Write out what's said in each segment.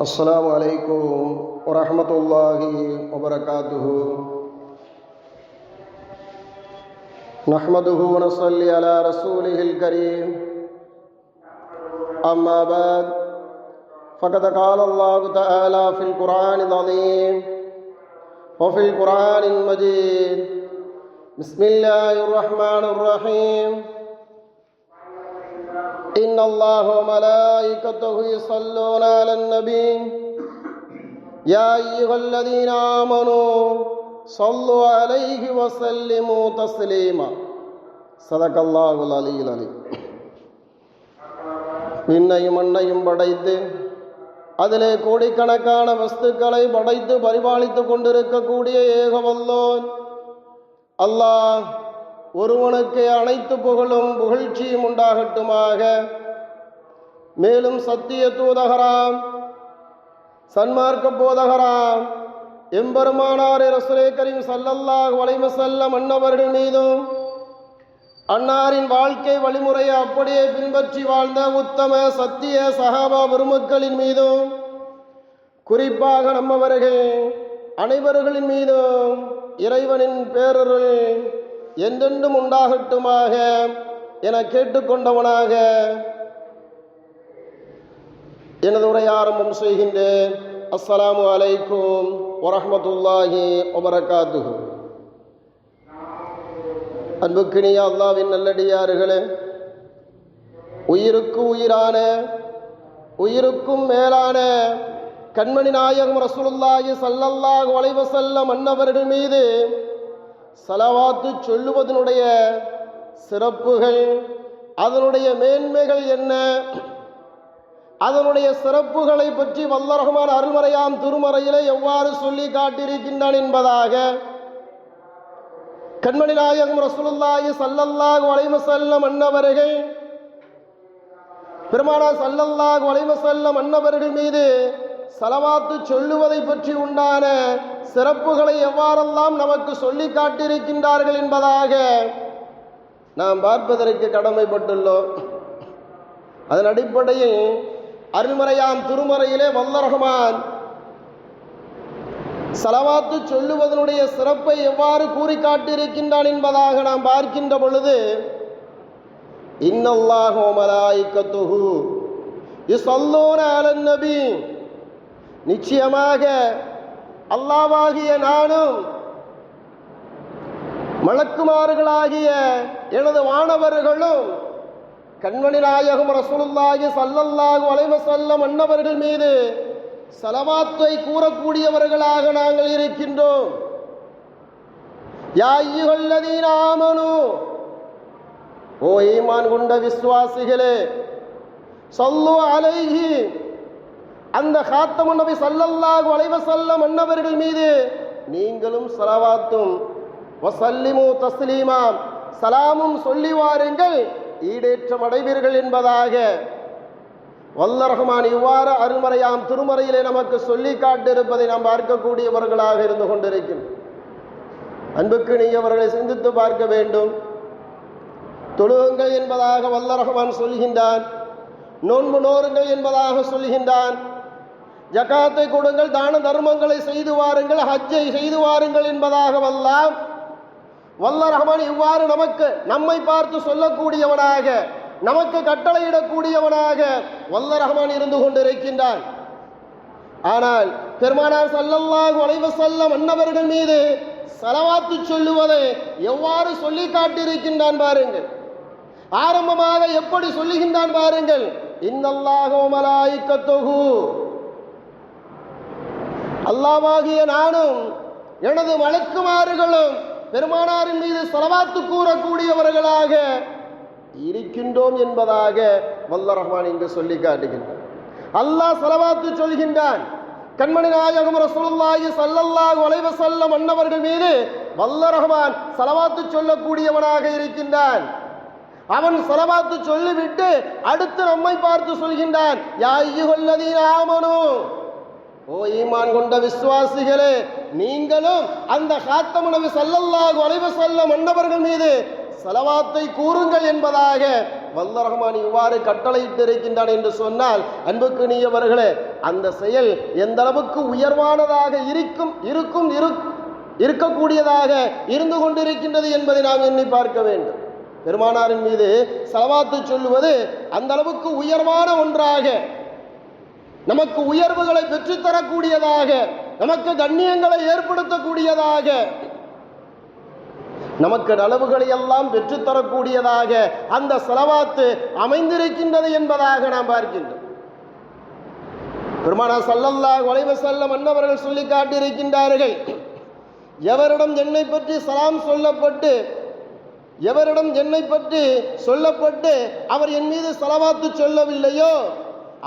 السلام عليكم ورحمة الله وبركاته. نحمده ونصلي على رسوله الكريم. أما بعد فقد قال الله تعالى في القرآن العظيم وفي القرآن المجيد بسم الله الرحمن الرحيم. إن الله وملائكته يصلون على النبي يا أيها الذين آمنوا صلوا عليه وسلموا تسليما صدق الله العلي العليم விண்ணையும் மண்ணையும் படைத்து அதிலே கோடிக்கணக்கான வஸ்துக்களை படைத்து பரிபாலித்து கொண்டிருக்கக்கூடிய ஏகவல்லோன் அல்லாஹ் ஒருவனுக்கு அனைத்து புகழும் புகழ்ச்சியும் உண்டாகட்டுமாக. மேலும் சத்திய தூதகராம் சன்மார்க்க போதகராம் எம்பெருமானார் ரசுரே கரீம் சல்லல்லாஹ் செல்ல மன்னவர்கள் மீதும் அன்னாரின் வாழ்க்கை வழிமுறையை அப்படியே பின்பற்றி வாழ்ந்த உத்தம சத்திய சகாபா பெருமக்களின் மீதும் குறிப்பாக நம்மவர்கள் அனைவர்களின் மீதும் இறைவனின் பேரருள் என்றென்றும் உண்டாகட்டுமாக என கேட்டுக்கொண்டவனாக எனது உரை ஆரம்பம் செய்கின்றேன். அஸ்ஸலாமு அலைக்கும் வரஹமத்துல்லாஹி வபரகாத்துஹு. அன்புக்கினிய அல்லாவின் நல்லடியார்களே உயிருக்கு உயிரான உயிருக்கும் மேலான கண்மணி நாயகம் ரசூலுல்லாஹி ஸல்லல்லாஹு அலைஹி வஸல்லம் அன்னவர்கள் மீது சலவாத்து சொல்லுவதனுடைய சிறப்புகள் அதனுடைய மேன்மைகள் என்ன? அதனுடைய சிறப்புகளை பற்றி வல்லரகமான அருள்மறையாம் திருமறையிலே எவ்வாறு சொல்லி காட்டியிருக்கின்றான் என்பதாக கண்மணி நாயகம் ரசூலுல்லாஹி சல்லல்லாஹு அலைஹி வஸல்லம் அன்னவர்கள் பெருமானா சல்லல்லாஹு அலைஹி வஸல்லம் அன்னவர்கள் மீது சலவாத்து சொல்லுவதை பற்றி உண்டான சிறப்புகளை எவ்வாறெல்லாம் நமக்கு சொல்லி காட்டியிருக்கின்றார்கள் என்பதாக நாம் பார்ப்பதற்கு கடமைப்பட்டுள்ளோம். அதன் அடிப்படையில் அருள்மறையாம் திருமறையிலே வல்ல ரஹ்மான் சலவாத்து சொல்லுவதனுடைய சிறப்பை எவ்வாறு கூறி காட்டியிருக்கின்றான் என்பதாக நாம் பார்க்கின்ற பொழுது இன்னல்லாஹோ மலாய்க்கத்துஹு இசல்லோன அலன் நபி நிச்சயமாக அல்லாவாகிய நானும் மலக்குமார்களாகிய எனது வானவர்களும் கண்மணி நாயகம் ரசூலுல்லாகி சல்லல்லாஹு அலைவ செல்லம் அன்னவர்கள் மீது சலவாத்தை கூறக்கூடியவர்களாக நாங்கள் இருக்கின்றோம். யா அய்யுஹல்லதீன ஓ ஈமான் கொண்ட விசுவாசிகளே சொல்லு அலைகி அந்த காத்தமு நபி சல்லல்லாஹு அலைஹி வஸல்லம் அன்னவர்கள் மீது நீங்களும் சலவாத்தும் வசல்லிமு தஸ்லீமா சலாமும் சொல்லி வாருங்கள் ஈடேற்றம் அடைவீர்கள் என்பதாக வல்ல ரஹ்மான் இவ்வாறு அருமறையாம் திருமறையிலே நமக்கு சொல்லி காட்டிருப்பதை நாம் பார்க்கக்கூடியவர்களாக இருந்து கொண்டிருக்கிறோம் அன்புக்கு நீ அவர்களை சிந்தித்து பார்க்க வேண்டும். தொழுகுங்கள் என்பதாக வல்ல ரஹ்மான் சொல்கின்றான். நோன்பு நோருங்கள் என்பதாக சொல்கின்றான். ஜக்காத்தை கொடுங்கள் தான தர்மங்களை செய்து வாருங்கள் ஹஜ்ஜை செய்து வாருங்கள் என்பதாக வல்ல ரஹமான் இவ்வாறு நமக்கு நம்மை பார்த்து சொல்லக்கூடியவனாக நமக்கு கட்டளையிடக்கூடியவனாக வல்ல ரஹமான் இருந்து கொண்டிருக்கின்றான். ஆனால் பெருமானார் சல்லல்லாஹு அலைவ செல்லம் அன்னவர்கள் மீது செலவாத்து சொல்லுவதை எவ்வாறு சொல்லி காட்டியிருக்கின்றான் பாருங்கள். ஆரம்பமாக எப்படி சொல்லுகின்றான் பாருங்கள். இன்னல்லாக மலாய்க்கத்தொகு அல்லாவாகிய நானும் எனது வழக்குமாறுகளும் பெருமானாரின் மீது செலவாத்து கூறக்கூடியவர்களாக இருக்கின்றோம் என்பதாக வல்ல ரஹ்மான் இங்கு சொல்லி காட்டுகின்றான். அல்லாஹ் செலவாத்து சொல்கின்றான் கண்மணி நாயகம் ரசூலுல்லாஹி சல்லல்லாஹு அலைஹி வஸல்லம் அன்னவர்கள் மீது வல்ல ரஹ்மான் செலவாத்து சொல்லக்கூடியவனாக இருக்கின்றான். அவன் செலவாத்து சொல்லிவிட்டு அடுத்து நம்மை பார்த்து சொல்கின்றான் யா ஐயுஹல்லதீன ஆமனு ஓ ஈமான் கொண்ட விசுவாசிகளே நீங்களும் அந்த காத்தம நபி அலைவு செல்ல மன்னவர்கள் மீது செலவாத்தை கூறுங்கள் என்பதாக வல்ல ரஹ்மான் இவ்வாறு கட்டளையிட்டு இருக்கின்றான் என்று சொன்னால் அன்புக்கு நீயவர்களே அந்த செயல் எந்த அளவுக்கு உயர்வானதாக இருக்கும் இருக்கும் இரு- இருக்கக்கூடியதாக இருந்து கொண்டிருக்கின்றது என்பதை நாம் எண்ணி பார்க்க வேண்டும். பெருமானாரின் மீது செலவாத்து சொல்லுவது அந்த அளவுக்கு உயர்வான ஒன்றாக நமக்கு உயர்வுகளை பெற்றுத்தரக்கூடியதாக நமக்கு கண்ணியங்களை ஏற்படுத்தக்கூடியதாக நமக்கு நலவுகளை எல்லாம் பெற்றுத்தரக்கூடியதாக அந்த செலவாத்து அமைந்திருக்கின்றது என்பதாக நாம் பார்க்கின்றோம். பெருமானா சல்லல்லா ஒலைவ செல்ல அன்னவர்கள் சொல்லி காட்டியிருக்கின்றார்கள் எவரிடம் என்னை பற்றி சலாம் சொல்லப்பட்டு எவரிடம் என்னை பற்றி சொல்லப்பட்டு அவர் என் மீது செலவாத்து சொல்லவில்லையோ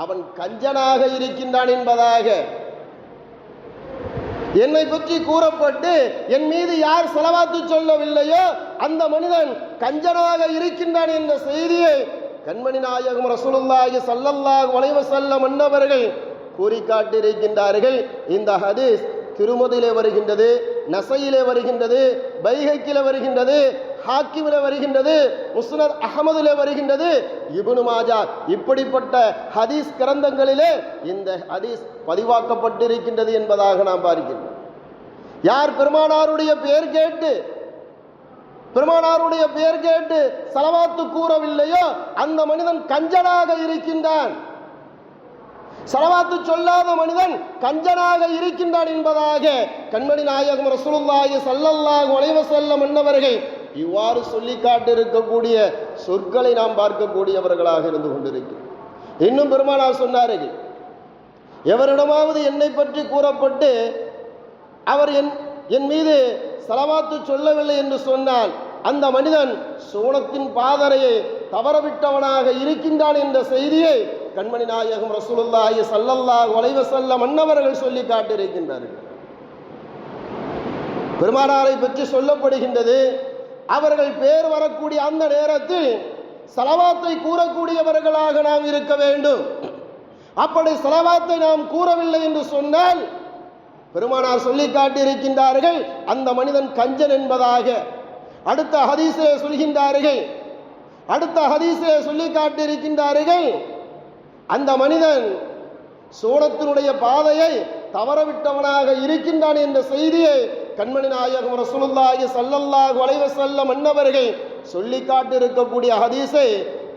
அவன் கஞ்சனாக இருக்கின்றான் என்பதாக. என்னை பற்றி கூறப்பட்டு என் மீது யார் செலவாத்து சொல்லவில்லையோ அந்த மனிதன் கஞ்சனாக இருக்கின்றான் என்ற செய்தியை கண்மணி நாயகம் ரசூலுல்லாஹி ஸல்லல்லாஹு அலைஹி வஸல்லம் மன்னவர்கள் கூறி காட்டியிருக்கின்றார்கள் இந்த ஹதீஸ் திருமதியிலே வருகின்றது நசையிலே வருகின்றது பைஹக்கிலே வருகின்றது. ஹாக்கிமிலே வருகின்றது முஸ்னத் அகமதுல வருகின்றது இபுனு மாஜா. இப்படிப்பட்ட ஹதீஸ் கிரந்தங்களிலே இந்த ஹதீஸ் பதிவாக்கப்பட்டிருக்கின்றது என்பதாக நாம் பார்க்கின்றோம். யார் பெருமானாருடைய பெயர் கேட்டு பெருமானாருடைய பெயர் கேட்டு சலவாத்து கூறவில்லையோ அந்த மனிதன் கஞ்சனாக இருக்கின்றான். சலவாத்து சொல்லாத மனிதன் கஞ்சனாக இருக்கின்றான் என்பதாக கண்மணி நாயகம் ரசூலுல்லாஹி சல்லல்லாஹு அலைஹி வஸல்லம் இவ்வாறு சொல்லி காட்டிருக்கக்கூடிய சொற்களை நாம் பார்க்கக்கூடியவர்களாக இருந்து கொண்டிருக்கிறோம். இன்னும் பெருமானார் சொன்னார்கள் எவரிடமாவது என்னை பற்றி கூறப்பட்டு அவர் என் என் மீது செலவாத்து சொல்லவில்லை என்று சொன்னால் அந்த மனிதன் சோனத்தின் பாதரையை தவறவிட்டவனாக இருக்கின்றான் என்ற செய்தியை கண்மணி நாயகம் ரசூலுல்லாஹி சல்லல்லாஹ் வளைவ செல்ல மன்னவர்கள் சொல்லி காட்டியிருக்கின்றார்கள். பெருமானாரை பற்றி சொல்லப்படுகின்றது அவர்கள் பேர் வரக்கூடிய அந்த நேரத்தில் சலவாத்தை கூறக்கூடியவர்களாக நாம் இருக்க வேண்டும். அப்படி செலவாத்தை நாம் கூறவில்லை என்று சொன்னால் பெருமானார் சொல்லி காட்டியிருக்கின்றார்கள் அந்த மனிதன் கஞ்சன் என்பதாக. அடுத்த ஹதீஸிலே சொல்கின்றார்கள் அடுத்த ஹதீஸிலே சொல்லி காட்டியிருக்கின்றார்கள் அந்த மனிதன் சோனத்தினுடைய பாதையை தவறவிட்டவனாக இருக்கின்றான் என்ற செய்தியை கண்மணி நாயகம் ரசூலுல்லாஹி சல்லல்லாஹு அலைஹி வஸல்லம் அன்னவர்கள் சொல்லி காட்டியிருக்கக்கூடிய ஹதீஸை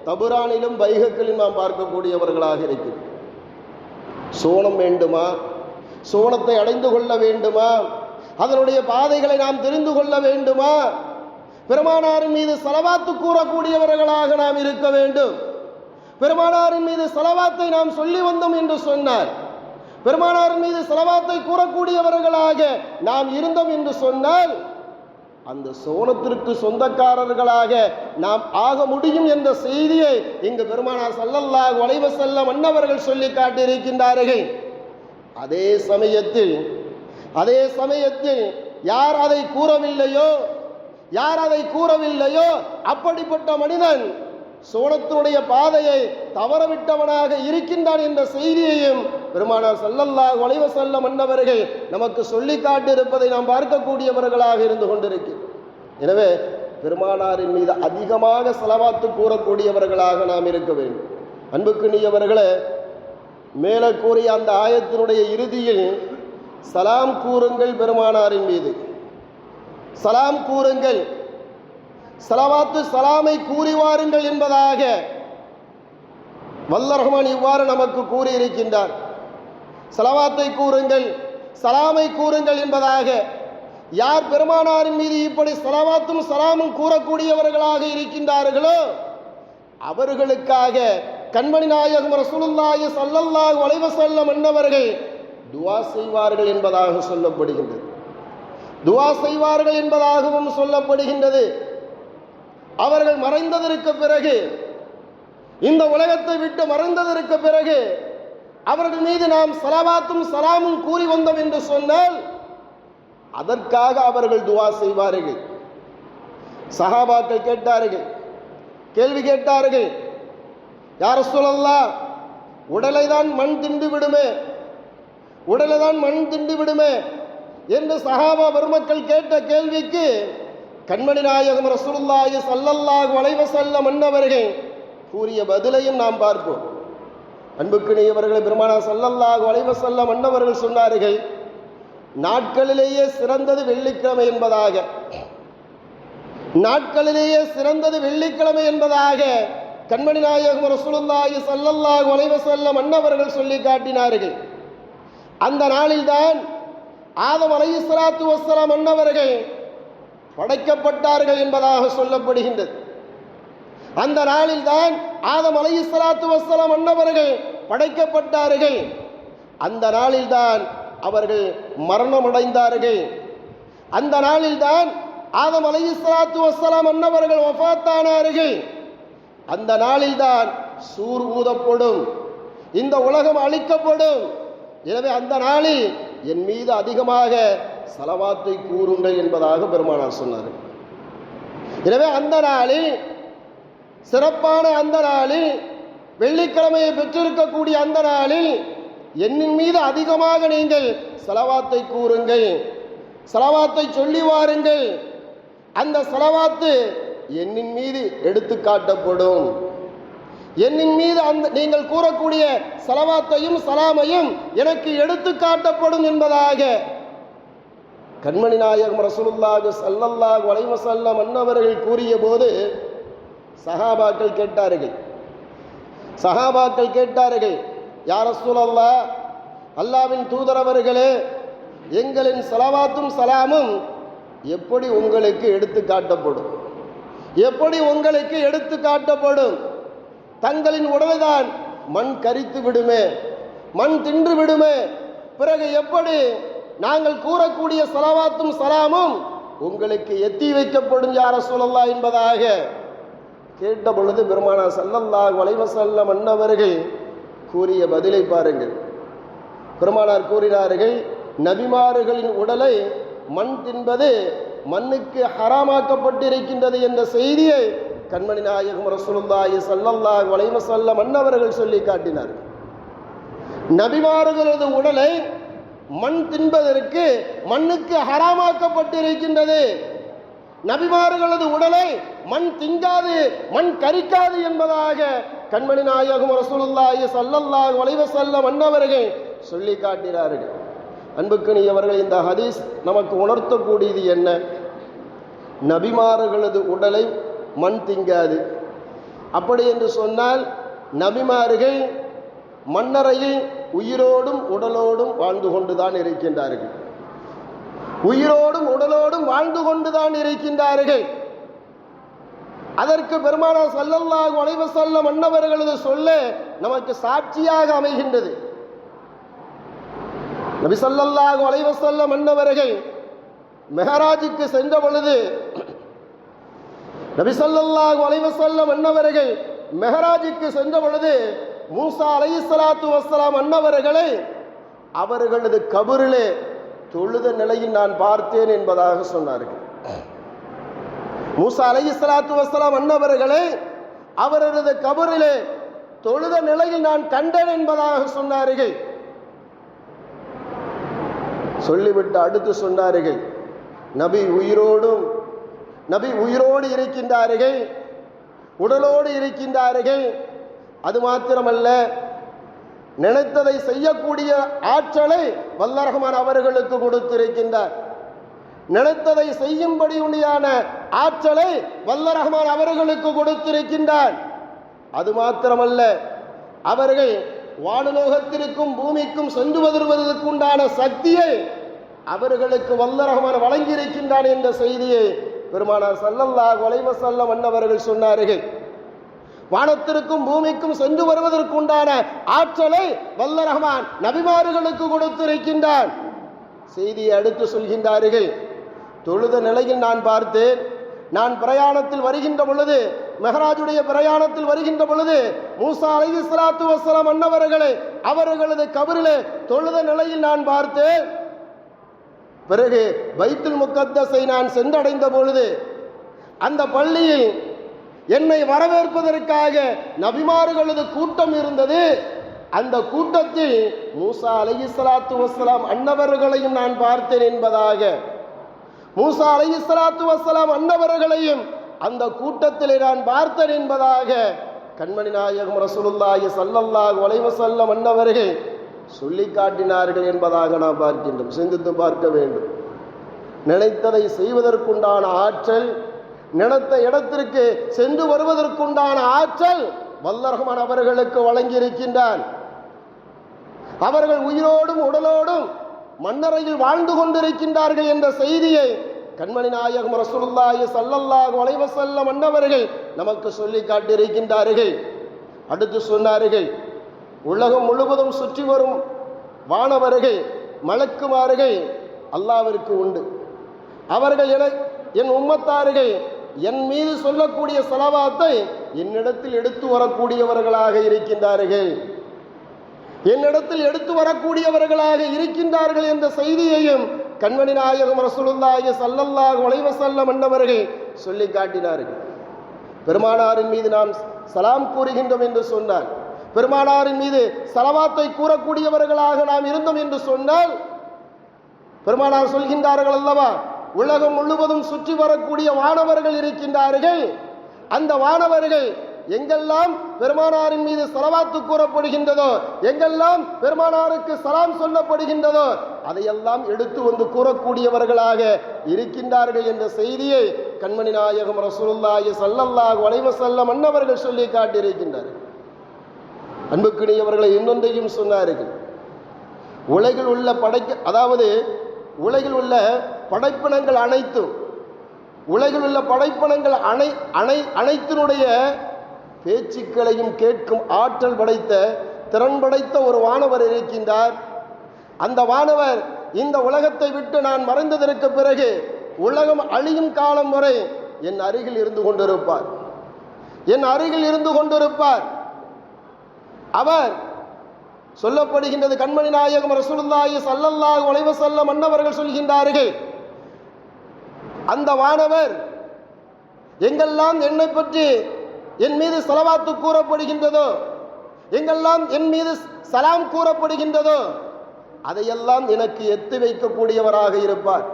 தபுரானிலும் பைஹக்கிலும் நாம் பார்க்கக்கூடியவர்களாக இருக்கிறோம். சோனம் வேண்டுமா? சோனத்தை அடைந்து கொள்ள வேண்டுமா? அதனுடைய பாதைகளை நாம் தெரிந்து கொள்ள வேண்டுமா? பெருமானாரின் மீது செலவாத்து கூறக்கூடியவர்களாக நாம் இருக்க வேண்டும். பெருமானாரின் மீது செலவாத்தை நாம் சொல்லி வந்தோம் என்று சொன்னார். பெருமானார் மீது செலவாத்தை கூறக்கூடியவர்களாக நாம் இருந்தோம் என்று சொன்னால் அந்த சோனத்திற்கு சொந்தக்காரர்களாக நாம் ஆக முடியும் என்ற செய்தியை இங்கு பெருமானார் சல்லல்லாஹ் அலைஹி செல்ல மன்னவர்கள் சொல்லி காட்டியிருக்கின்றார்கள். அதே சமயத்தில் அதே சமயத்தில் யார் அதை கூறவில்லையோ யார் அதை கூறவில்லையோ அப்படிப்பட்ட மனிதன் சோனத்தினுடைய பாதையை தவறவிட்டவனாக இருக்கின்றான் என்ற செய்தியையும் பெருமானார் செல்லல்லா அலைஹி செல்ல மன்னவர்கள் நமக்கு சொல்லி காட்டியிருப்பதை நாம் பார்க்கக்கூடியவர்களாக இருந்து கொண்டிருக்கிறோம் எனவே பெருமானாரின் மீது அதிகமாக செலவாத்து கூறக்கூடியவர்களாக நாம் இருக்க வேண்டும். அன்புக்குரியவர்களே மேலே கூறிய அந்த ஆயத்தினுடைய இறுதியில் சலாம் கூறுங்கள் பெருமானாரின் மீது. சலாம் கூறுங்கள். சலவாத்து சலாமை கூறி வாருங்கள் என்பதாக வல்ல ரஹ்மான் இவ்வாறு நமக்கு கூறியிருக்கின்றார். சலவாத்தை கூறுங்கள் சலாமை கூறுங்கள் என்பதாக யார் பெருமானாரின் மீது இப்படி சலவாத்தும் சலாமும் கூறக்கூடியவர்களாக இருக்கின்றார்களோ அவர்களுக்காக கண்மணி நாயகம் ரசூலுல்லாய சல்லல்லாஹ் வளைவ வஸல்லம் அன்னவர்கள் துவா செய்வார்கள் என்பதாக சொல்லப்படுகின்றது. துவா செய்வார்கள் என்பதாகவும் சொல்லப்படுகின்றது. அவர்கள் மறைந்ததற்கு பிறகு இந்த உலகத்தை விட்டு மறைந்ததற்கு பிறகு அவர்கள் மீது நாம் சலவாத்தும் சலாமும் கூறி வந்தோம் என்று சொன்னால் அதற்காக அவர்கள் துவா செய்வார்கள். சஹாபாக்கள் கேட்டார்கள் கேள்வி கேட்டார்கள் யார் சொல்லலாம் உடலை தான் மண் திண்டு விடுமே உடலை தான் மண் திண்டு விடுமே என்று சஹாபா பெருமக்கள் கேட்ட கேள்விக்கு கண்மணி நாயகம் ரசூலுல்லாஹி சல்லல்லாஹ் வளைவ செல்ல மன்னவர்கள் கூறிய பதிலையும் நாம் பார்ப்போம். அன்புக்குரியவர்களை பெருமானா சல்லல்லாஹு வளைவ செல்ல மன்னவர்கள் சொன்னார்கள் நாட்களிலேயே சிறந்தது வெள்ளிக்கிழமை என்பதாக. நாட்களிலேயே சிறந்தது வெள்ளிக்கிழமை என்பதாக கண்மணி நாயகம் ரசூலுல்லாஹி சல்லல்லாஹ் வளைவ செல்ல மன்னவர்கள் சொல்லி காட்டினார்கள். அந்த நாளில்தான் ஆதம் அலைஹிஸ்ஸலாத்து வசலாம் மன்னவர்கள் படைக்கப்பட்டார்கள் என்பதாக சொல்லப்படுகின்றது. அந்த நாளில்தான் ஆதம் அலைஹிஸ்ஸலாத்து வஸ்ஸலாம் அன்னவர்கள் படைக்கப்பட்டார்கள். அந்த நாளில்தான் அவர்கள் மரணமடைந்தார்கள். அந்த நாளில்தான் ஆதம் அலைஹிஸ்ஸலாத்து வஸ்ஸலாம் அன்னவர்கள் ஒஃபாத்தானார்கள் அந்த நாளில்தான் சூர் ஊதப்படும். இந்த உலகம் அழிக்கப்படும். எனவே அந்த நாளில் என் மீது அதிகமாக சலவாத்தை கூறுங்கள் என்பதாக பெருமானார் சொன்னார். எனவே அந்த நாளில் சிறப்பான அந்த நாளில் வெள்ளிக்கிழமையை பெற்றிருக்கக்கூடிய அந்த நாளில் என்னின் மீது அதிகமாக நீங்கள் செலவாத்தை கூறுங்கள் செலவாத்தை சொல்லி வாருங்கள். அந்த செலவாத்து என்னின் மீது எடுத்து காட்டப்படும். என்னின் மீது அந்த நீங்கள் கூறக்கூடிய செலவாத்தையும் சலாமையும் எனக்கு எடுத்து காட்டப்படும் என்பதாக கண்மணி நாயகம் ரசூலுல்லாஹு ஸல்லல்லாஹு வலைவசல்லம் அன்னவர்கள் கூறிய போது சஹாபாக்கள் கேட்டார்கள். சஹாபாக்கள் கேட்டார்கள் யார் ரசூலல்லா அல்லாவின் தூதரவர்களே எங்களின் சலவாத்தும் சலாமும் எப்படி உங்களுக்கு எடுத்து காட்டப்படும்? எப்படி உங்களுக்கு எடுத்து காட்டப்படும்? தங்களின் உடலைதான் மண் கரித்து விடுமே மண் தின்று விடுமே பிறகு எப்படி நாங்கள் கூறக்கூடிய சலவாத்தும் சலாமும் உங்களுக்கு எத்தி வைக்கப்படும் யார சொல்லல்லா என்பதாக கேட்ட பொழுது பெருமானா சல்லல்லா அலைஹி மன்னவர்கள் கூறிய பதிலை பாருங்கள். பெருமானார் கூறினார்கள் நபிமார்களின் உடலை மண் தின்பது மண்ணுக்கு ஹராமாக்கப்பட்டிருக்கின்றது என்ற செய்தியை கண்மணி நாயகம் ரசூலுல்லாஹி ஸல்லல்லாஹு அலைஹி வஸல்லம் அன்னவர்கள் சொல்லி காட்டினார்கள். நபிமார்களது உடலை மண் தின்பதற்கு மண்ணுக்கு ஹராமாக்கப்பட்டிருக்கின்றது. நபிமார்களது உடலை மண் திங்காது மண் கரிக்காது என்பதாக கண்மணி நாயகம் ரசூலுல்லாஹி சல்லல்லாஹு அலைஹி வஸல்லம் அன்னவர்கள் சொல்லி காட்டினார்கள் அன்புக்குரியவர்கள் இந்த ஹதீஸ் நமக்கு உணர்த்தக்கூடியது என்ன? நபிமார்களது உடலை மண் திங்காது. அப்படி என்று சொன்னால் நபிமார்கள் மண்ணறையில் உயிரோடும் உடலோடும் வாழ்ந்து கொண்டுதான் இருக்கின்றார்கள். உயிரோடும் உடலோடும் வாழ்ந்து கொண்டுதான் இருக்கின்றார்கள். அதற்கு பெருமானார் சல்லல்லாஹு வளைவு செல்ல மன்னவர்களது சொல்ல நமக்கு சாட்சியாக அமைகின்றது. நபி ஸல்லல்லாஹு வளைவு செல்ல மன்னவர்கள் மெஹராஜுக்கு சென்ற பொழுது நபி ஸல்லல்லாஹு வளைவு செல்ல மன்னவர்கள் மெஹராஜுக்கு சென்ற பொழுது மூசா அலை சலாத்து வசலாம் அன்னவர்களை அவர்களது கபரிலே தொழுத நிலையில் நான் பார்த்தேன் என்பதாக சொன்னார்கள். மூசா அலைஹிஸ்ஸலாத்து வசலாம் அன்னவர்களை அவரது கபரிலே தொழுத நிலையில் நான் கண்டேன் என்பதாக சொன்னார்கள். சொல்லிவிட்டு அடுத்து சொன்னார்கள் நபி உயிரோடும் நபி உயிரோடு இருக்கின்றார்கள் உடலோடு இருக்கின்றார்கள் அது மாத்திரமல்ல நினைத்ததை செய்யக்கூடிய ஆற்றலை வல்லரகமான் அவர்களுக்கு கொடுத்திருக்கின்றார். நினைத்ததை செய்யும்படி உண்டியான ஆற்றலை வல்லரகமான் அவர்களுக்கு கொடுத்திருக்கின்றார். அது மாத்திரமல்ல அவர்கள் வானுலோகத்திற்கும் பூமிக்கும் சென்று வருவதற்குண்டான சக்தியை அவர்களுக்கு வல்லரகமான வழங்கியிருக்கின்றான் என்ற செய்தியை பெருமானார் சல்லல்லா கொலைவசல்லம் வஸல்லம் அன்னவர்கள் சொன்னார்கள். வானத்திற்கும் பூமிக்கும் சென்று வருவதற்குண்டான ஆற்றலை வல்ல ரஹ்மான் நபிமார்களுக்கு கொடுத்திருக்கின்றான். செய்தியை அடுத்து சொல்கின்றார்கள். தொழுத நிலையில் நான் பார்த்தேன். நான் பிரயாணத்தில் வருகின்ற பொழுது மெஹராஜுடைய பிரயாணத்தில் வருகின்ற பொழுது மூசா அலி ஸலாத்து வசலாம் அன்னவர்களை அவர்களது கபரிலே தொழுத நிலையில் நான் பார்த்தேன். பிறகு பைத்துல் முக்கத்தஸை நான் சென்றடைந்த பொழுது அந்த பள்ளியில் என்னை வரவேற்பதற்காக நபிமார்களது கூட்டம் இருந்தது. அந்த கூட்டத்தில் மூசா அலை இஸ்லாத்து வசலாம் அன்னவர்களையும் நான் பார்த்தேன் என்பதாக. மூசா அலை இஸ்லாத்து வசலாம் அன்னவர்களையும் அந்த கூட்டத்தில் நான் பார்த்தேன் என்பதாக கண்மணி நாயகம் ரசூலுல்லாஹி ஸல்லல்லாஹு அலைஹி வஸல்லம் அன்னவர்கள் சொல்லி காட்டினார்கள் என்பதாக நாம் பார்க்கின்றோம். சிந்தித்து பார்க்க வேண்டும். நினைத்ததை செய்வதற்குண்டான ஆற்றல் நினைத்த இடத்திற்கு சென்று வருவதற்குண்டான ஆற்றல் வல்லரகமான் அவர்களுக்கு வழங்கியிருக்கின்றான். அவர்கள் உயிரோடும் உடலோடும் மன்னரையில் வாழ்ந்து கொண்டிருக்கின்றார்கள் என்ற செய்தியை கண்மணி நாயகம் ரசூலுல்லாஹி சல்லல்லாஹு அலைஹி வஸல்லம் அன்னவர்கள் நமக்கு சொல்லி காட்டியிருக்கின்றார்கள். அடுத்து சொன்னார்கள் உலகம் முழுவதும் சுற்றி வரும் வானவர்கள் மலக்குமார்கள் அல்லாவிற்கு உண்டு. அவர்கள் என என் உம்மத்தார்கள் என் மீது சொல்லக்கூடிய செலவாத்தை என்னிடத்தில் எடுத்து வரக்கூடியவர்களாக இருக்கின்றார்கள். என்னிடத்தில் எடுத்து வரக்கூடியவர்களாக இருக்கின்றார்கள் என்ற செய்தியையும் கண்மணி நாயகம் ரசூலுல்லாஹி ஸல்லல்லாஹு உழைவ வஸல்லம் என்பவர்கள் சொல்லி காட்டினார்கள். பெருமானாரின் மீது நாம் சலாம் கூறுகின்றோம் என்று சொன்னார் பெருமானாரின் மீது சலவாத்தை கூறக்கூடியவர்களாக நாம் இருந்தோம் என்று சொன்னால் பெருமானார் சொல்கின்றார்கள் அல்லவா? உலகம் முழுவதும் சுற்றி வரக்கூடிய வானவர்கள் இருக்கின்றார்கள். அந்த வானவர்கள் எங்கெல்லாம் பெருமானாரின் மீது சலவாத்து கூறப்படுகின்றதோ எங்கெல்லாம் பெருமானாருக்கு சலாம் சொல்லப்படுகின்றதோ அதையெல்லாம் எடுத்து வந்து கூறக்கூடியவர்களாக இருக்கின்றார்கள் என்ற செய்தியை கண்மணி நாயகம் ரசூலுல்லாஹி சல்லல்லாஹ் அலைஹி செல்ல அன்னவர்கள் சொல்லி காட்டியிருக்கின்றார்கள் அன்புக்கினியவர்களை இன்னொன்றையும் சொன்னார்கள். உலகில் உள்ள படைக்க அதாவது உலகில் உள்ள படைப்பினங்கள் அனைத்தும் உலகில் உள்ள படைப்பினங்கள் அனை அனை அனைத்தினுடைய பேச்சுக்களையும் கேட்கும் ஆற்றல் படைத்த திறன் படைத்த ஒரு வானவர் இருக்கின்றார். அந்த வானவர் இந்த உலகத்தை விட்டு நான் மறைந்ததற்கு பிறகு உலகம் அழியும் காலம் வரை என் அருகில் இருந்து கொண்டிருப்பார். என் அருகில் இருந்து கொண்டிருப்பார். அவர் சொல்லப்படுகின்றது கண்மணி நாயகம் ரசூலுல்லாஹி சல்லல்லாஹு உழைவு செல்ல மன்னவர்கள் சொல்கின்றார்கள் அந்த வானவர் எங்கெல்லாம் என்னை பற்றி என் மீது செலவாத்து கூறப்படுகின்றதோ எங்கெல்லாம் என் மீது சலாம் கூறப்படுகின்றதோ அதையெல்லாம் எனக்கு எத்து வைக்கக்கூடியவராக இருப்பார்.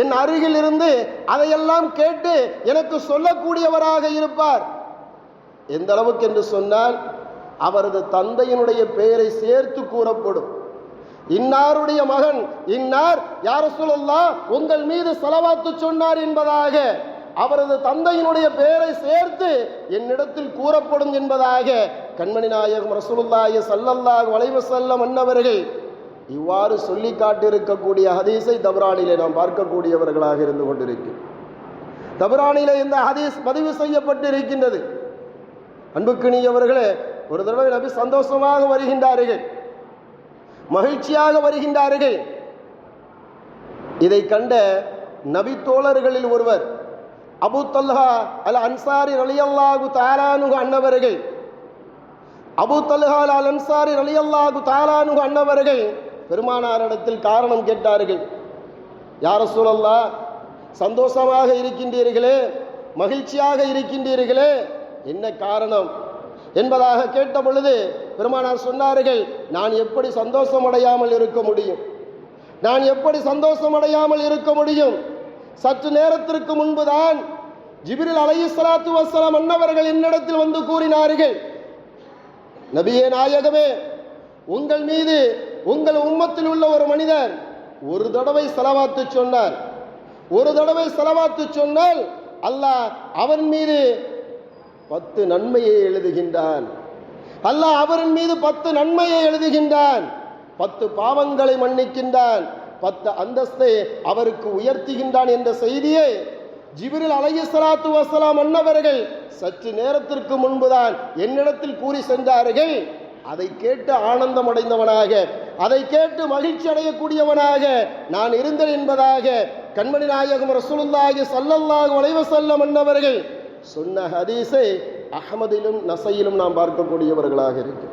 என் அருகில் இருந்து அதையெல்லாம் கேட்டு எனக்கு சொல்லக்கூடியவராக இருப்பார். எந்த அளவுக்கு என்று சொன்னால் அவரது தந்தையினுடைய பெயரை சேர்த்து கூறப்படும். இன்னாருடைய மகன் இன்னார் யார சொல்லலாம் உங்கள் மீது செலவாத்து சொன்னார் என்பதாக அவரது தந்தையினுடைய பெயரை சேர்த்து என்னிடத்தில் கூறப்படும் என்பதாக கண்மணி நாயகம் ரசூலுல்லாஹி சல்லல்லாஹ் அலைஹி வஸல்லம் அன்னவர்கள் இவ்வாறு சொல்லி காட்டியிருக்கக்கூடிய ஹதீஸை தபரானிலே நாம் பார்க்கக்கூடியவர்களாக இருந்து கொண்டிருக்கிறோம். தபரானிலே இந்த ஹதீஸ் பதிவு செய்யப்பட்டு இருக்கின்றது அன்புக்கினியவர்களே ஒரு தடவை நபி சந்தோஷமாக வருகின்றார்கள். மகிழ்ச்சியாக வருகின்றார்கள். இதை கண்ட நபித்தோழர்களில் ஒருவர் அபு தல்ஹா அல் அன்சாரி அலியல்லாகு தாலானுக அன்னவர்கள் அபு தல்ஹா அல் அன்சாரி அலியல்லாகு தாலானுக அன்னவர்கள் பெருமானாரிடத்தில் காரணம் கேட்டார்கள். யார சூழல்லா சந்தோஷமாக இருக்கின்றீர்களே மகிழ்ச்சியாக இருக்கின்றீர்களே என்ன காரணம்? என்பதாக கேட்ட பொழுது பெருமானார் சொன்னார்கள் நான் எப்படி சந்தோஷம் அடையாமல் இருக்க முடியும்? நான் எப்படி சந்தோஷம் அடையாமல் இருக்க முடியும்? சற்று நேரத்திற்கு முன்புதான் ஜிபிரில் அலைஹி ஸலாத்து அன்னவர்கள் என்னிடத்தில் வந்து கூறினார்கள் நபியே நாயகமே உங்கள் மீது உங்கள் உம்மத்தில் உள்ள ஒரு மனிதர் ஒரு தடவை செலவாத்து சொன்னார். ஒரு தடவை செலவாத்து சொன்னால் அல்லாஹ் அவன் மீது பத்து நன்மையை எழுதுகின்றான். அல்லாஹ் அவரின் மீது பத்து நன்மையை எழுதுகின்றான். பத்து பாவங்களை மன்னிக்கின்றான். பத்து அந்தஸ்தை அவருக்கு உயர்த்துகின்றான் என்ற செய்தியை ஜிபிரில் சலாத்து அசலாம் அன்னவர்கள் சற்று நேரத்திற்கு முன்புதான் என்னிடத்தில் கூறி சென்றார்கள். அதை கேட்டு ஆனந்தம் அடைந்தவனாக அதை கேட்டு மகிழ்ச்சி அடையக்கூடியவனாக நான் இருந்தேன் என்பதாக கண்மணி நாயகம் ரசூலுல்லாஹி ஸல்லல்லாஹு அலைஹி செல்ல அன்னவர்கள் சொன்ன ஹதீஸை அகமதிலும் நசையிலும் நாம் பார்க்கக்கூடியவர்களாக இருக்கு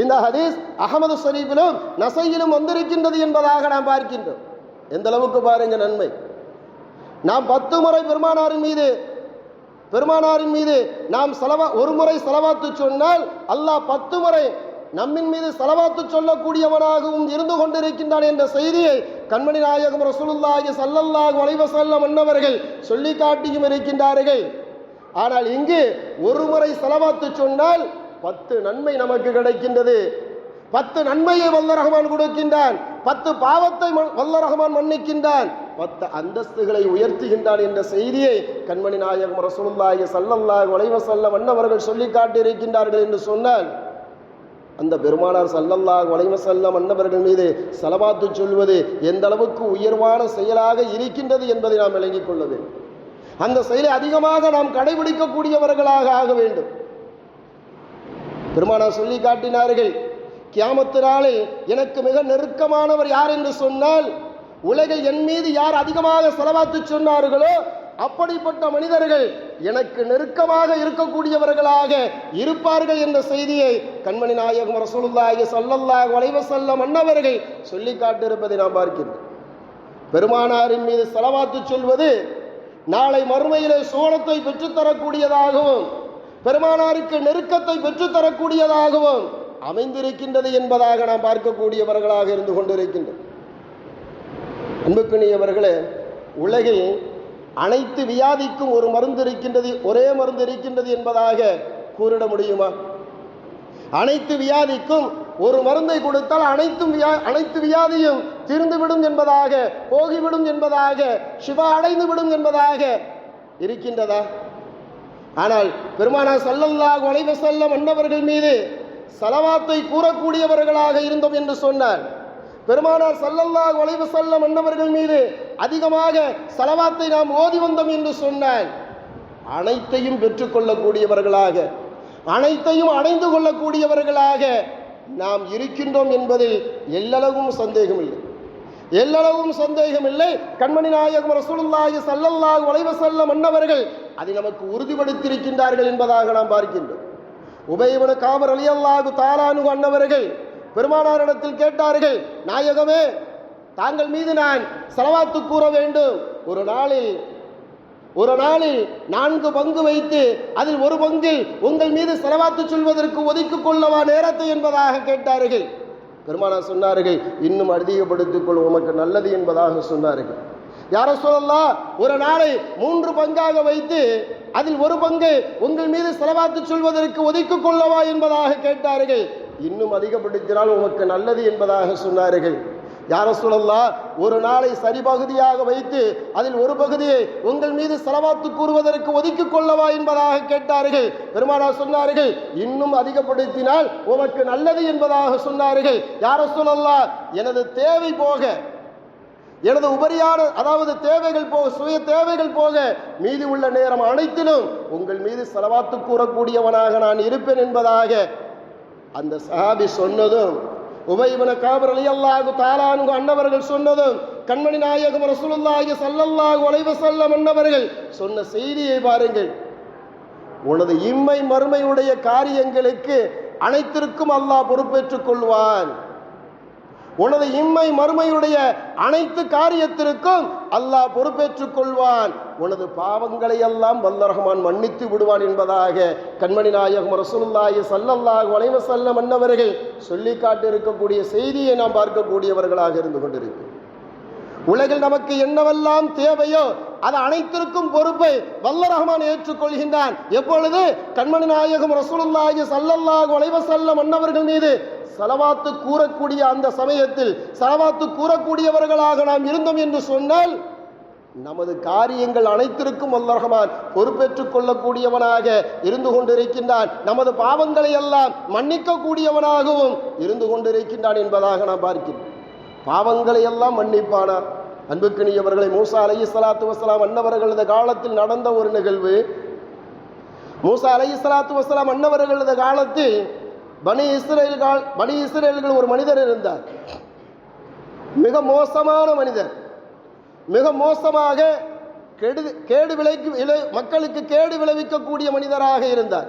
இந்த ஹதீஸ் அகமது ஷரீஃபிலும் நசையிலும் வந்திருக்கின்றது என்பதாக நாம் பார்க்கின்றோம். எந்த அளவுக்கு பாருங்க நன்மை. நாம் பத்து முறை பெருமானாரின் மீது பெருமானாரின் மீது நாம் செலவா ஒரு முறை செலவாத்து சொன்னால் அல்லாஹ் பத்து முறை நம்மின் மீது செலவாத்து சொல்லக்கூடியவனாகவும் இருந்து கொண்டிருக்கின்றான் என்ற செய்தியை கண்மணி நாயகம் ரசூலுல்லாஹி சல்லல்லாஹு அலைஹி வஸல்லம் அன்னவர்கள் சொல்லி காட்டியும் இருக்கின்றார்கள். ஆனால் இங்கு ஒரு முறை செலவாத்து சொன்னால் பத்து நன்மை நமக்கு கிடைக்கின்றது. பத்து நன்மையை வல்ல ரஹ்மான் கொடுக்கின்றான். பத்து பாவத்தை வல்ல ரஹ்மான் மன்னிக்கின்றான். பத்து அந்தஸ்துகளை உயர்த்துகின்றான் என்ற செய்தியை கண்மணி நாயகம் ரசூலுல்லாஹி சல்லல்லாஹ் அலைஹி வஸல்லம் அன்னவர்கள் சொல்லி காட்டியிருக்கின்றார்கள் என்று சொன்னால் அந்த பெருமானார் சல்லல்லாஹ் அலைஹி வஸல்லம் அன்னவர்கள் மீது செலவாத்து சொல்வது எந்த அளவுக்கு உயர்வான செயலாக இருக்கின்றது என்பதை நாம் விளங்கிக் கொள்ள வேண்டும். அந்த செயலை அதிகமாக நாம் கடைபிடிக்கக்கூடியவர்களாக ஆக வேண்டும். பெருமானார் சொல்லி காட்டினார்கள் கியாமத்து நாளில் எனக்கு மிக நெருக்கமானவர் யார் என்று சொன்னால் உலகில் என் மீது யார் அதிகமாக செலவாத்து சொன்னார்களோ அப்படிப்பட்ட மனிதர்கள் எனக்கு நெருக்கமாக இருக்கக்கூடியவர்களாக இருப்பார்கள் என்ற செய்தியை கண்மணி நாயகம் ரசூலுல்லாஹி சல்லல்லாஹ் வளைவ செல்ல மன்னவர்கள் சொல்லி காட்டியிருப்பதை நாம் பார்க்கின்றோம் பெருமானாரின் மீது செலவாத்து சொல்வது நாளை மறுமையிலே சோழத்தை பெற்றுத்தரக்கூடியதாகவும் பெருமானாருக்கு நெருக்கத்தை பெற்றுத்தரக்கூடியதாகவும் அமைந்திருக்கின்றது என்பதாக நாம் பார்க்கக்கூடியவர்களாக இருந்து கொண்டிருக்கின்றோம். அன்புக்குனியவர்களே உலகில் அனைத்து வியாதிக்கும் ஒரு மருந்து இருக்கின்றது ஒரே மருந்து இருக்கின்றது என்பதாக கூறிட முடியுமா? அனைத்து வியாதிக்கும் ஒரு மருந்தை கொடுத்தால் அனைத்தும் வியா அனைத்து வியாதியும் தீர்ந்துவிடும் என்பதாக போகிவிடும் என்பதாக சிவா அடைந்து விடும் என்பதாக இருக்கின்றதா? ஆனால் பெருமானா சல்லல்லாஹு வளைவ செல்ல மன்னவர்கள் மீது சலவாத்தை கூறக்கூடியவர்களாக இருந்தோம் என்று சொன்னார். பெருமானார் சல்லல்லாஹு வளைவு செல்ல மன்னவர்கள் மீது அதிகமாக சலவாத்தை நாம் ஓதி வந்தோம் என்று சொன்னார். அனைத்தையும் பெற்றுக்கொள்ளக்கூடியவர்களாக அனைத்தையும் அடைந்து கொள்ளக்கூடியவர்களாக நாம் இருக்கின்றோம் என்பதில் எல்லளவும் சந்தேகமில்லை. எல்லளவும் சந்தேகமில்லை. கண்மணி நாயகம் ரசூலுல்லாஹி சல்லல்லாஹு அலைஹி வஸல்லம் அன்னவர்கள் அதை நமக்கு உறுதிப்படுத்தியிருக்கின்றார்கள் என்பதாக நாம் பார்க்கின்றோம். உபயவன காமர் அலியல்லாஹு தாலானு அன்னவர்கள் பெருமானாரிடத்தில் கேட்டார்கள் நாயகமே தாங்கள் மீது நான் செலவாத்து கூற வேண்டும். ஒரு நாளில் ஒரு நாளில் நான்கு பங்கு வைத்து அதில் ஒரு பங்கில் உங்கள் மீது செலவாத்து சொல்வதற்கு ஒதுக்கிக் கொள்ளவா நேரத்தை என்பதாக கேட்டார்கள். பெருமானா சொன்னார்கள் இன்னும் அதிகப்படுத்திக் கொள் உமக்கு நல்லது என்பதாக சொன்னார்கள். யார சொல்லலாம் ஒரு நாளை மூன்று பங்காக வைத்து அதில் ஒரு பங்கு உங்கள் மீது செலவாத்து சொல்வதற்கு ஒதுக்கிக் கொள்ளவா என்பதாக கேட்டார்கள். இன்னும் அதிகப்படுத்தினால் உமக்கு நல்லது என்பதாக சொன்னார்கள். யார சூழல்லா ஒரு நாளை சரி பகுதியாக வைத்து அதில் ஒரு பகுதியை உங்கள் மீது செலவாத்து கூறுவதற்கு ஒதுக்கிக் கொள்ளவா என்பதாக கேட்டார்கள். பெருமானா சொன்னார்கள் இன்னும் அதிகப்படுத்தினால் உமக்கு நல்லது என்பதாக சொன்னார்கள். யார சூழல்லா எனது தேவை போக எனது உபரியான அதாவது தேவைகள் போக சுய தேவைகள் போக மீதி உள்ள நேரம் அனைத்திலும் உங்கள் மீது செலவாத்து கூறக்கூடியவனாக நான் இருப்பேன் என்பதாக அந்த சஹாபி சொன்னதும் உபயவன காபர் அலியல்லாஹு தாலானுங்க அன்னவர்கள் சொன்னதும் கண்மணி நாயகம் ரசூலுல்லாஹி சல்லல்லாஹு அலைஹி வஸல்லம் அன்னவர்கள் சொன்ன செய்தியை பாருங்கள். உனது இம்மை மறுமையுடைய காரியங்களுக்கு அனைத்திற்கும் அல்லாஹ் பொறுப்பேற்றுக் கொள்வான். உனது இம்மை மறுமையுடைய அனைத்து காரியத்திற்கும் அல்லாஹ் பொறுப்பேற்றுக் கொள்வான். உனது பாவங்களை எல்லாம் வல்ல ரஹ்மான் மன்னித்து விடுவான் என்பதாக கண்மணி நாயகம் ரசூலுல்லாஹி சல்லல்லாஹு அலைஹி செல்ல மன்னவர்கள் சொல்லி காட்டியிருக்கக்கூடிய செய்தியை நாம் பார்க்கக்கூடியவர்களாக இருந்து கொண்டிருக்கிறோம். உலகில் நமக்கு என்னவெல்லாம் தேவையோ அது அனைத்திற்கும் பொறுப்பை வல்ல ரஹ்மான் ஏற்றுக்கொள்கின்றான். எப்பொழுது கண்மணி நாயகம் ரசூலுல்லாஹி சல்லல்லாஹு அலைஹி செல்ல மன்னவர்கள் மீது சலவாத்து கூறக்கூடிய அந்த சமயத்தில் சலவாத்து கூறக்கூடியவர்களாக நாம் இருந்தோம் என்று சொன்னால் நமது காரியங்கள் அனைத்திற்கும் அல்லரஹமான் பொறுப்பேற்றுக் கொள்ளக்கூடியவனாக இருந்து கொண்டிருக்கின்றான். நமது பாவங்களை எல்லாம் மன்னிக்கக்கூடியவனாகவும் இருந்து கொண்டிருக்கின்றான் என்பதாக நாம் பார்க்கிறோம். பாவங்களை எல்லாம் மன்னிப்பானா? அன்புக்கினியவர்களை மூசா அலைஹி சலாத்து வசலாம் அன்னவர்களது காலத்தில் நடந்த ஒரு நிகழ்வு. மூசா அலைஹி சலாத்து வசலாம் அன்னவர்களது காலத்தில் பனி இஸ்ரேல் கால் பனி இஸ்ரேல்கள் ஒரு மனிதர் இருந்தார். மிக மோசமான மனிதர். மிக மோசமாக கெடு கேடு விளைக்கு விளை மக்களுக்கு கேடு விளைவிக்கக்கூடிய மனிதராக இருந்தார்.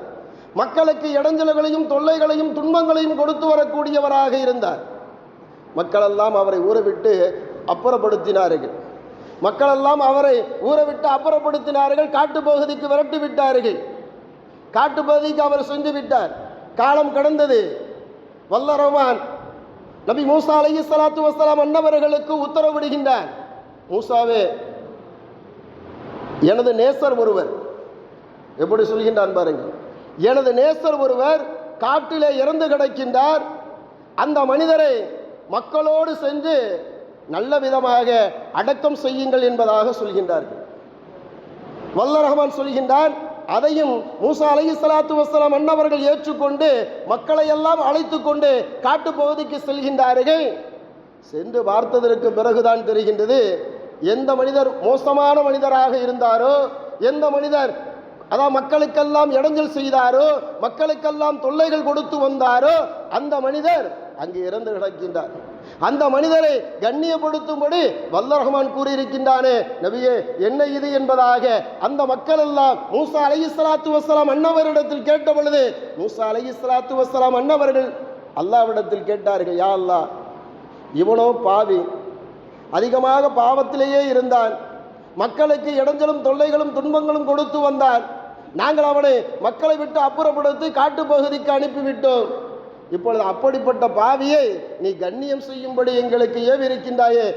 மக்களுக்கு இடைஞ்சல்களையும் தொல்லைகளையும் துன்பங்களையும் கொடுத்து வரக்கூடியவராக இருந்தார். மக்களெல்லாம் அவரை ஊறவிட்டு அப்புறப்படுத்தினார்கள். மக்களெல்லாம் அவரை ஊறவிட்டு அப்புறப்படுத்தினார்கள். காட்டுப்பகுதிக்கு விரட்டு விட்டார்கள் காட்டுப்பகுதிக்கு அவர் சென்று விட்டார் காலம் கடந்தது. வல்ல ரஹ்மான். நபி மூசா அலி சலாத்து வசலாம் அன்னவர்களுக்கு உத்தரவிடுகின்றார். மூசாவே எனது நேசர் ஒருவர். எப்படி சொல்கின்றான் பாருங்கள். எனது நேசர் ஒருவர் காட்டிலே இறந்து கிடக்கின்றார். அந்த மனிதரை மக்களோடு சென்று நல்ல விதமாக அடக்கம் செய்யுங்கள் என்பதாக சொல்கின்றார்கள். வல்ல ரஹ்மான் சொல்கின்றான் அதையும் மூசா அலைஹி சலாத்து வசலாம் அன்னவர்கள் ஏற்றுக்கொண்டு மக்களை எல்லாம் அழைத்து கொண்டு காட்டு பகுதிக்கு செல்கின்றார்கள். சென்று பார்த்ததற்கு பிறகுதான் தெரிகின்றது எந்த மனிதர் மோசமான மனிதராக இருந்தாரோ எந்த மனிதர் அதான் மக்களுக்கெல்லாம் இடைஞ்சல் செய்தாரோ மக்களுக்கெல்லாம் தொல்லைகள் கொடுத்து வந்தாரோ அந்த மனிதர் அங்கே இறந்து கிடக்கின்றார். அந்த மனிதரை கண்ணியப்படுத்தும்படி வல்ல ரஹ்மான் கூறியிருக்கின்றானே நபியே என்ன இது என்பதாக? அந்த மக்கள் எல்லாம் மூசா அலை ஸலாத்து வசலாம் அன்னவரிடத்தில் கேட்ட பொழுது மூசா அலை ஸலாத்து வசலாம் அன்னவர்கள் அல்லாவிடத்தில் கேட்டார்கள் யா அல்லாஹ் இவனோ பாவி அதிகமாக பாவத்திலேயே இருந்தான் மக்களுக்கு இடைஞ்சலும் தொல்லைகளும் துன்பங்களும் கொடுத்து வந்தான் நாங்கள் அவனை மக்களை விட்டு அப்புறப்படுத்தி காட்டு பகுதிக்கு அனுப்பிவிட்டோம். இப்பொழுது அப்படிப்பட்ட பாவியை நீ கண்ணியம் செய்யும்படி எங்களுக்கு ஏவிருக்கின்றாயே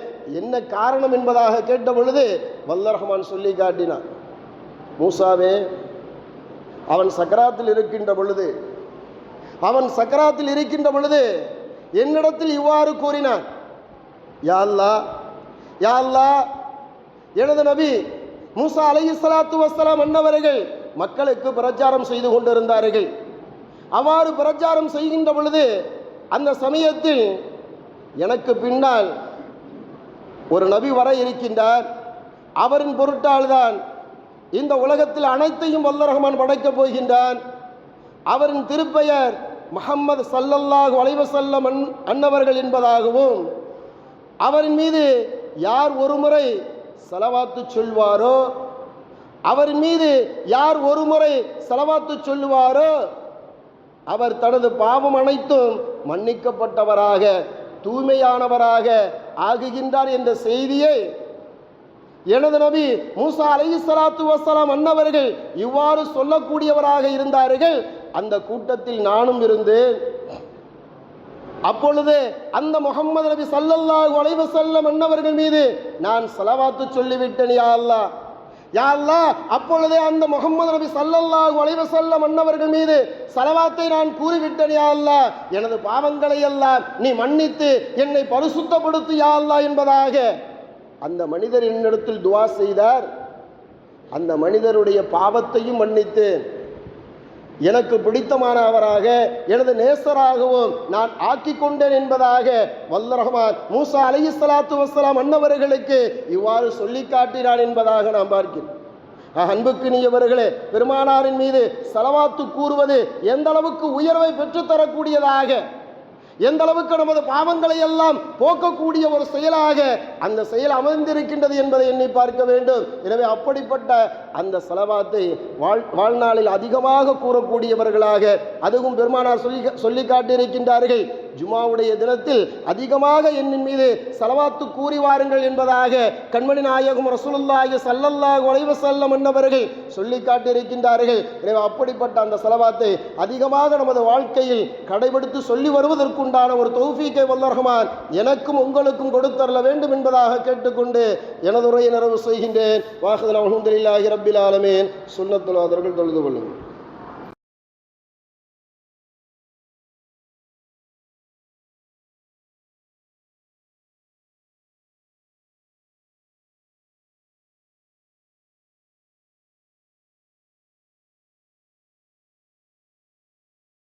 என்ன காரணம் என்பதாக கேட்ட பொழுது வல்ல ரஹ்மான் சொல்லி காட்டினான். மூசாவே அவன் சக்கராத்தில் இருக்கின்ற பொழுது அவன் சக்கராத்தில் இருக்கின்ற பொழுது என்னிடத்தில் இவ்வாறு கூறினான். யாழ்லா யா எனது நபி மூசா அலைஹி ஸலாத்து வஸ்ஸலாம் அன்னவர்கள் மக்களுக்கு பிரச்சாரம் செய்து கொண்டிருந்தார்கள். அவ்வாறு பிரச்சாரம் செய்கின்ற பொழுது அந்த சமயத்தில் எனக்கு பின்னால் ஒரு நபி வர இருக்கின்றார். அவரின் பொருட்டால்தான் இந்த உலகத்தில் அனைத்தையும் வல்ல ரஹ்மான் படைக்கப் போகின்றான். அவரின் திருப்பெயர் முகம்மது சல்லல்லாஹு வளைவசல்லம் அன் அன்னவர்கள் என்பதாகவும் அவரின் மீது யார் ஒருமுறை செலவாத்து சொல்வாரோ அவரின் மீது யார் ஒருமுறை செலவாத்து சொல்லுவாரோ அவர் தனது பாவம் அனைத்தும் மன்னிக்கப்பட்டவராக தூய்மையானவராக ஆகுகின்றார் என்ற செய்தியை எனது நபி மூசா அலை சலாத்து வசலாம் அன்னவர்கள் இவ்வாறு சொல்லக்கூடியவராக இருந்தார்கள். அந்த கூட்டத்தில் நானும் இருந்தேன். அப்பொழுது அந்த முகம்மது நபி சல்லல்லாஹு அலைவசல்லம் அன்னவர்கள் மீது நான் செலவாத்து சொல்லிவிட்டேன் யா அல்லாஹ். யா அப்பொழுதே அந்த முகம்மது நபி சல்லல்லாஹு ஒளிவு செல்ல மன்னவர்கள் மீது செலவாத்தை நான் கூறிவிட்டேன் யா எனது பாவங்களை எல்லாம் நீ மன்னித்து என்னை பரிசுத்தப்படுத்து யா என்பதாக அந்த மனிதர் என்னிடத்தில் துவா செய்தார். அந்த மனிதருடைய பாவத்தையும் மன்னித்து எனக்கு பிடித்தமானவராக எனது நேசராகவும் நான் ஆக்கி கொண்டேன் என்பதாக வல்ல ரஹ்மான் மூசா அலி சலாத்து வஸ்ஸலாம் அன்னவர்களுக்கு இவ்வாறு சொல்லி காட்டினான் என்பதாக நாம் பார்க்கிறோம். அன்புக்கு அன்புக்குரியவர்களே பெருமானாரின் மீது செலவாத்து கூறுவது எந்த அளவுக்கு உயர்வை பெற்றுத்தரக்கூடியதாக எந்த அளவுக்கு நமது பாவங்களை எல்லாம் போக்கக்கூடிய ஒரு செயலாக அந்த செயல் அமைந்திருக்கின்றது என்பதை எண்ணி பார்க்க வேண்டும். எனவே அப்படிப்பட்ட அந்த செலவாத்தை வாழ் வாழ்நாளில் அதிகமாக கூறக்கூடியவர்களாக அதுவும் பெருமானார் சொல்லி சொல்லி காட்டியிருக்கின்றார்கள். ஜுமாவுடைய தினத்தில் அதிகமாக என்னின் மீது செலவாத்து கூறி வாருங்கள் என்பதாக கண்மணி நாயகம் ரசூலுல்லாஹி சல்லல்லாஹு அலைஹி வஸல்லம் என்பவர்கள் சொல்லி காட்டியிருக்கின்றார்கள். எனவே அப்படிப்பட்ட அந்த செலவாத்தை அதிகமாக நமது வாழ்க்கையில் கடைபிடித்து சொல்லி உண்டான ஒரு தௌஃபீக்கை வல்ல ரஹ்மான் எனக்கும் உங்களுக்கும் கொடுத்தரல வேண்டும் என்பதாக கேட்டுக்கொண்டு எனது உரையை நிறைவு செய்கின்றேன். வாஹதன் அல்ஹம்துலில்லாஹி ரப்பில் ஆலமீன். சுன்னத்துல் தொழுது கொள்ளுங்கள்.